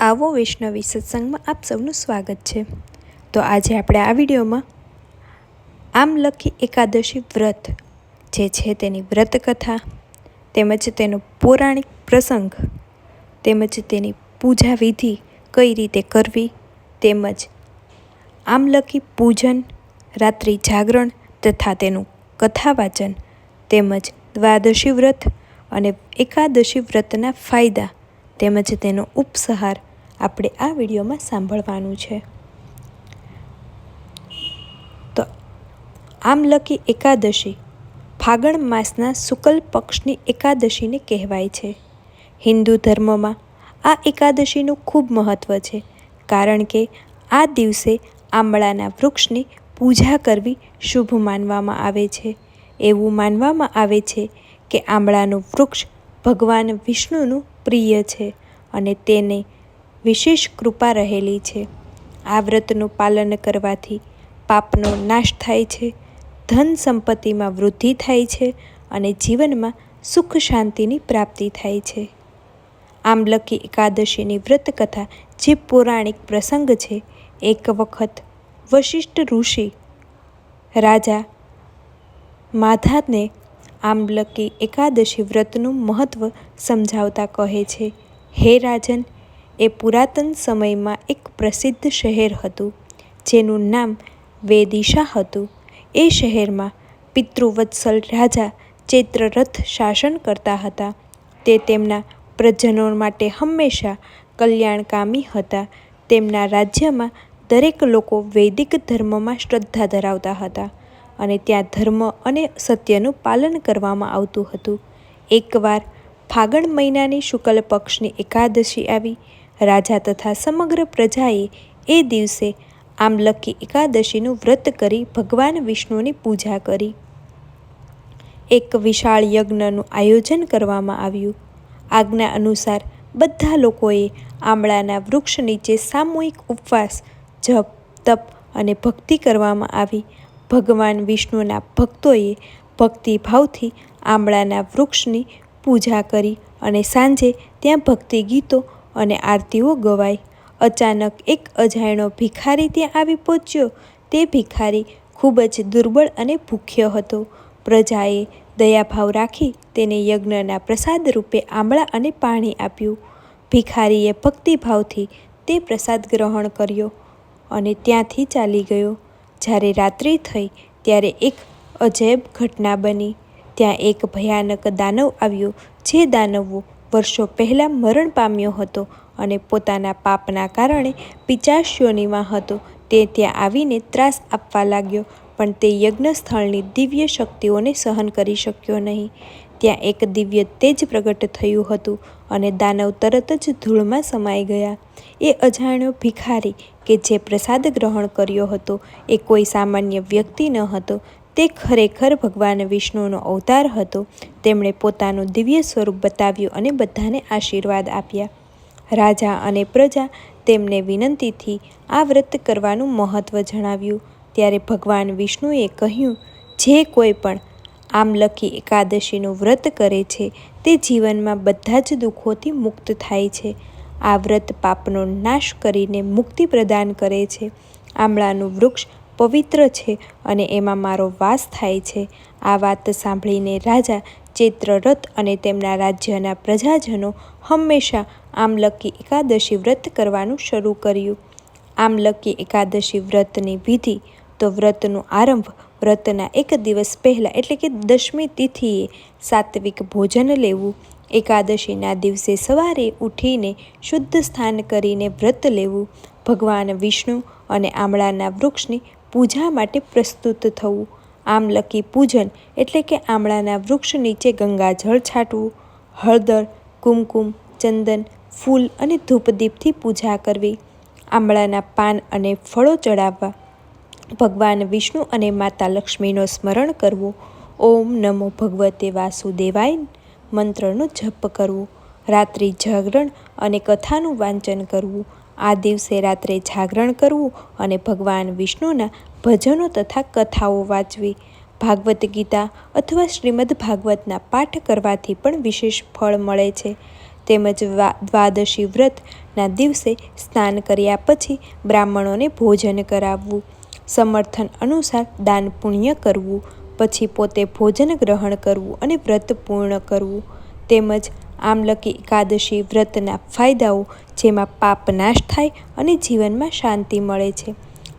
આવો વૈષ્ણવી સત્સંગમાં આપ સૌનું સ્વાગત છે. તો આજે આપણે આ વિડીયોમાં આમલખી એકાદશી વ્રત જે છે તેની વ્રત કથા તેમજ તેનો પૌરાણિક પ્રસંગ, તેમજ તેની પૂજા વિધિ કઈ રીતે કરવી, તેમજ આમલખી પૂજન, રાત્રિ જાગરણ તથા તેનું કથા વાચન, તેમજ દ્વાદશી વ્રત અને એકાદશી વ્રતના ફાયદા, તેમજ તેનો ઉપસહાર આપણે આ વિડીયોમાં સાંભળવાનું છે. તો આમલકી એકાદશી ફાગણ માસના શુકલ પક્ષની એકાદશીને કહેવાય છે. હિન્દુ ધર્મમાં આ એકાદશીનું ખૂબ મહત્ત્વ છે, કારણ કે આ દિવસે આંબળાના વૃક્ષની પૂજા કરવી શુભ માનવામાં આવે છે. એવું માનવામાં આવે છે કે આંબળાનું વૃક્ષ ભગવાન વિષ્ણુનું પ્રિય છે અને તેને વિશેષ કૃપા રહેલી છે. આ વ્રતનું પાલન કરવાથી પાપનો નાશ થાય છે, ધન સંપત્તિમાં વૃદ્ધિ થાય છે અને જીવનમાં સુખ શાંતિની પ્રાપ્તિ થાય છે. આમલકી એકાદશીની વ્રત કથા જે પૌરાણિક પ્રસંગ છે, એક વખત વશિષ્ઠ ઋષિ રાજા માધાને આમલકી એકાદશી વ્રતનું મહત્ત્વ સમજાવતા કહે છે, હે રાજન એ પુરાતન સમયમાં એક પ્રસિદ્ધ શહેર હતું, જેનું નામ વેદિશા હતું. એ શહેરમાં પિતૃવત્સલ રાજા ચૈત્રરથ શાસન કરતા હતા. તે તેમના પ્રજનો માટે હંમેશા કલ્યાણકામી હતા. તેમના રાજ્યમાં દરેક લોકો વૈદિક ધર્મમાં શ્રદ્ધા ધરાવતા હતા અને ત્યાં ધર્મ અને સત્યનું પાલન કરવામાં આવતું હતું. એકવાર ફાગણ મહિનાની શુક્લ પક્ષની એકાદશી આવી. રાજા તથા સમગ્ર પ્રજાએ એ દિવસે આમલકી એકાદશીનું વ્રત કરી ભગવાન વિષ્ણુની પૂજા કરી. એક વિશાળ યજ્ઞનું આયોજન કરવામાં આવ્યું. આજ્ઞા અનુસાર બધા લોકોએ આમળાના વૃક્ષ નીચે સામૂહિક ઉપવાસ, જપ, તપ અને ભક્તિ કરવામાં આવી. ભગવાન વિષ્ણુના ભક્તોએ ભક્તિભાવથી આમળાના વૃક્ષની પૂજા કરી અને સાંજે ત્યાં ભક્તિ ગીતો અને આરતીઓ ગવાઈ. અચાનક એક અજાણ્યો ભિખારી ત્યાં આવી પહોંચ્યો. તે ભિખારી ખૂબ જ દુર્બળ અને ભૂખ્યો હતો. પ્રજાએ દયાભાવ રાખી તેને યજ્ઞના પ્રસાદ રૂપે આંબળા અને પાણી આપ્યું. ભિખારીએ ભક્તિભાવથી તે પ્રસાદ ગ્રહણ કર્યો અને ત્યાંથી ચાલી ગયો. જ્યારે રાત્રિ થઈ ત્યારે એક અજેબ ઘટના બની. ત્યાં એક ભયાનક દાનવ આવ્યો, જે દાનવો વર્ષો પહેલાં મરણ પામ્યો હતો અને પોતાના પાપના કારણે પિચાશ્યોનીમાં હતો. તે ત્યાં આવીને ત્રાસ આપવા લાગ્યો, પણ તે યજ્ઞ સ્થળની દિવ્ય શક્તિઓને સહન કરી શક્યો નહીં. ત્યાં એક દિવ્ય તેજ પ્રગટ થયું હતું અને દાનવ તરત જ ધૂળમાં સમાઈ ગયા. એ અજાણ્યો ભિખારી કે જે પ્રસાદ ગ્રહણ કર્યો હતો એ કોઈ સામાન્ય વ્યક્તિ ન હતો. તે ખરેખર ભગવાન વિષ્ણુનો અવતાર હતો. તેમણે પોતાનું દિવ્ય સ્વરૂપ બતાવ્યું અને બધાને આશીર્વાદ આપ્યા. રાજા અને પ્રજા તેમને વિનંતીથી આ વ્રત કરવાનું મહત્ત્વ જણાવ્યું. ત્યારે ભગવાન વિષ્ણુએ કહ્યું, જે કોઈ પણ આમલકી એકાદશીનું વ્રત કરે છે, તે જીવનમાં બધા જ દુઃખોથી મુક્ત થાય છે. આ વ્રત પાપનો નાશ કરીને મુક્તિ પ્રદાન કરે છે. આમળાનું વૃક્ષ પવિત્ર છે અને એમાં મારો વાસ થાય છે. આ વાત સાંભળીને રાજા ચિત્રરથ અને તેમના રાજ્યના પ્રજાજનો હંમેશા આમલકી એકાદશી વ્રત કરવાનું શરૂ કર્યું. આમલકી એકાદશી વ્રતની વિધિ તો વ્રતનો આરંભ વ્રતના એક દિવસ પહેલાં એટલે કે દશમી તિથિએ સાત્વિક ભોજન લેવું. એકાદશીના દિવસે સવારે ઉઠીને શુદ્ધ સ્થાન કરીને વ્રત લેવું. ભગવાન વિષ્ણુ અને આમળાના વૃક્ષની પૂજા માટે પ્રસ્તુત થવું. આમલકી પૂજન એટલે કે આમળાના વૃક્ષ નીચે ગંગાજળ છાંટવું, હળદર, કુમકુમ, ચંદન, ફૂલ અને ધૂપદીપથી પૂજા કરવી, આમળાના પાન અને ફળો ચડાવવા, ભગવાન વિષ્ણુ અને માતા લક્ષ્મીનો સ્મરણ કરવું, ઓમ નમો ભગવતે વાસુદેવાય મંત્રનો જપ કરવો, રાત્રિ જાગરણ અને કથાનું વાંચન કરવું આ દિવસે રાત્રે જાગરણ કરવું અને ભગવાન વિષ્ણુના ભજનો તથા કથાઓ વાંચવી. ભાગવત ગીતા અથવા શ્રીમદ ભાગવતના પાઠ કરવાથી પણ વિશેષ ફળ મળે છે. તેમજ દ્વાદશી વ્રતના દિવસે સ્નાન કર્યા પછી બ્રાહ્મણોને ભોજન કરાવવું. સમર્થન અનુસાર દાન પુણ્ય કરવું. પછી પોતે ભોજન ગ્રહણ કરવું અને વ્રત પૂર્ણ કરવું. તેમજ આમલકી એકાદશી વ્રતના ફાયદાઓ, જેમાં પાપ નાશ થાય અને જીવનમાં શાંતિ મળે છે.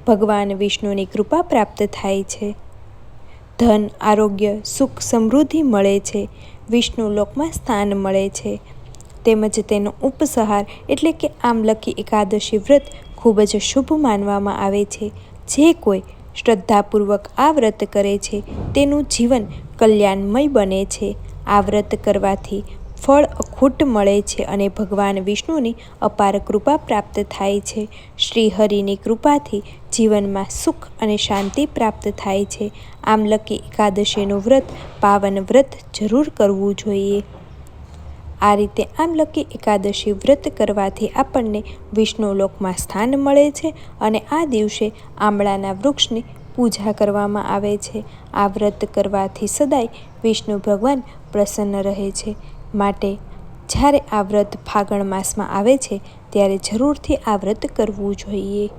ભગવાન વિષ્ણુની કૃપા પ્રાપ્ત થાય છે. ધન, આરોગ્ય, સુખ, સમૃદ્ધિ મળે છે. વિષ્ણુ લોકમાં સ્થાન મળે છે. તેમજ તેનો ઉપસહાર એટલે કે આમલકી એકાદશી વ્રત ખૂબ જ શુભ માનવામાં આવે છે. જે કોઈ શ્રદ્ધાપૂર્વક આ વ્રત કરે છે, તેનું જીવન કલ્યાણમય બને છે. આ વ્રત કરવાથી ફળ અખૂટ મળે છે અને ભગવાન વિષ્ણુની અપાર કૃપા પ્રાપ્ત થાય છે. શ્રી હરિની કૃપાથી જીવનમાં સુખ અને શાંતિ પ્રાપ્ત થાય છે. આમ લકી એકાદશીનું વ્રત, પાવન વ્રત જરૂર કરવું જોઈએ. આ રીતે આમલકી એકાદશી વ્રત કરવાથી આપણને વિષ્ણુ લોકમાં સ્થાન મળે છે અને આ દિવસે આંબળાના વૃક્ષની પૂજા કરવામાં આવે છે. આ વ્રત કરવાથી સદાય વિષ્ણુ ભગવાન પ્રસન્ન રહે છે. માટે જ્યારે આ વ્રત ફાગણ માસમાં આવે છે, ત્યારે જરૂરથી આ વ્રત કરવું જોઈએ.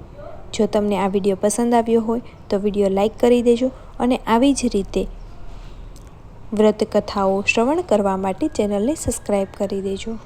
જો તમને આ વીડિયો પસંદ આવ્યો હોય, તો વીડિયો લાઈક કરી દેજો અને આવી જ રીતે વ્રત કથાઓ શ્રવણ કરવા માટે ચેનલને સબસ્ક્રાઈબ કરી દેજો.